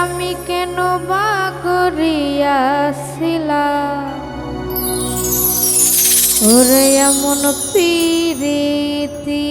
আমি কেন বা করিয়াছিলাম ওরে এমন পিরিতি।